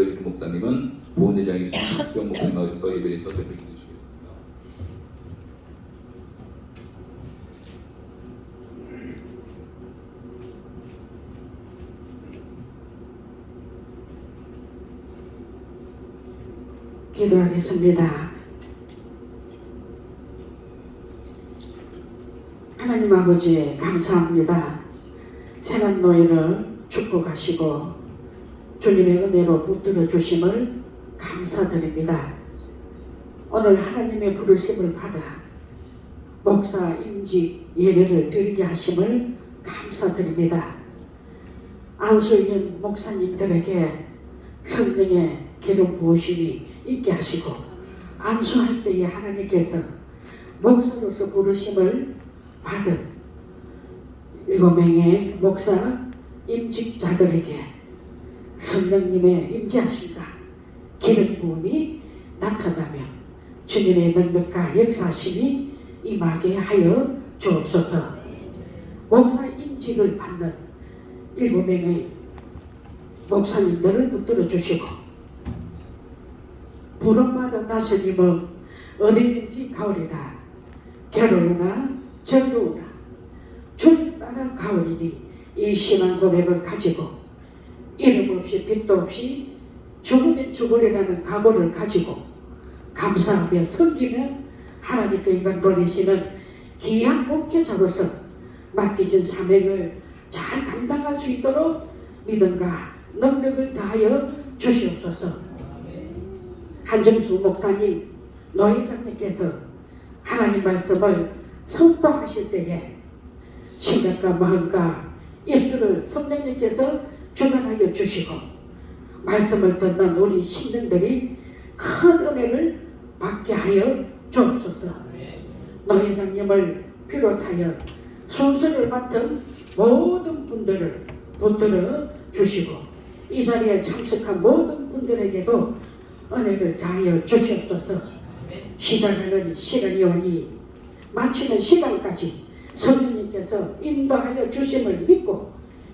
기도해주는 목사님은 부원회장이신 박수영 목사님 나오셔서 예배에 대표해 주시겠습니다. 기도하겠습니다. 하나님 아버지 감사합니다. 새난 노예를 축복하시고 주님의 은혜로 붙들어 주심을 감사드립니다. 오늘 하나님의 부르심을 받아 목사 임직 예배를 드리게 하심을 감사드립니다. 안수인 목사님들에게 성령의 기름 부으심이 있게 하시고 안수할 때에 하나님께서 목사로서 부르심을 받은 일곱 명의 목사 임직자들에게 성령님의 임재하심과 기름 부음이 나타나며 주님의 능력과 역사심이 임하게 하여 주옵소서. 목사 임직을 받는 일곱 명의 목사님들을 붙들어 주시고 부름받은 나스님은 어디든지 가오리다. 결혼이나 전도나 주를 따라 가오리니 이 신앙 고백을 가지고 이름 없이 빚도 없이 죽으면 죽으리라는 각오를 가지고 감사하며 섬기며 하나님께 인간 보내시는 귀한 목회자로서 맡기진 사명을 잘 감당할 수 있도록 믿음과 능력을 다하여 주시옵소서. 한정수 목사님, 노회장님께서 하나님 말씀을 선포하실 때에 심장과 마음과 입술을 성령님께서 주관하여 주시고 말씀을 듣는 우리 신령들이 큰 은혜를 받게 하여 주옵소서. 노회장님을 비롯하여 순서를 맡은 모든 분들을 붙들어 주시고 이 자리에 참석한 모든 분들에게도 은혜를 다하여 주시옵소서 시작하는 시간이 오니 마치는 시간까지 성령님께서 인도하여 주심을 믿고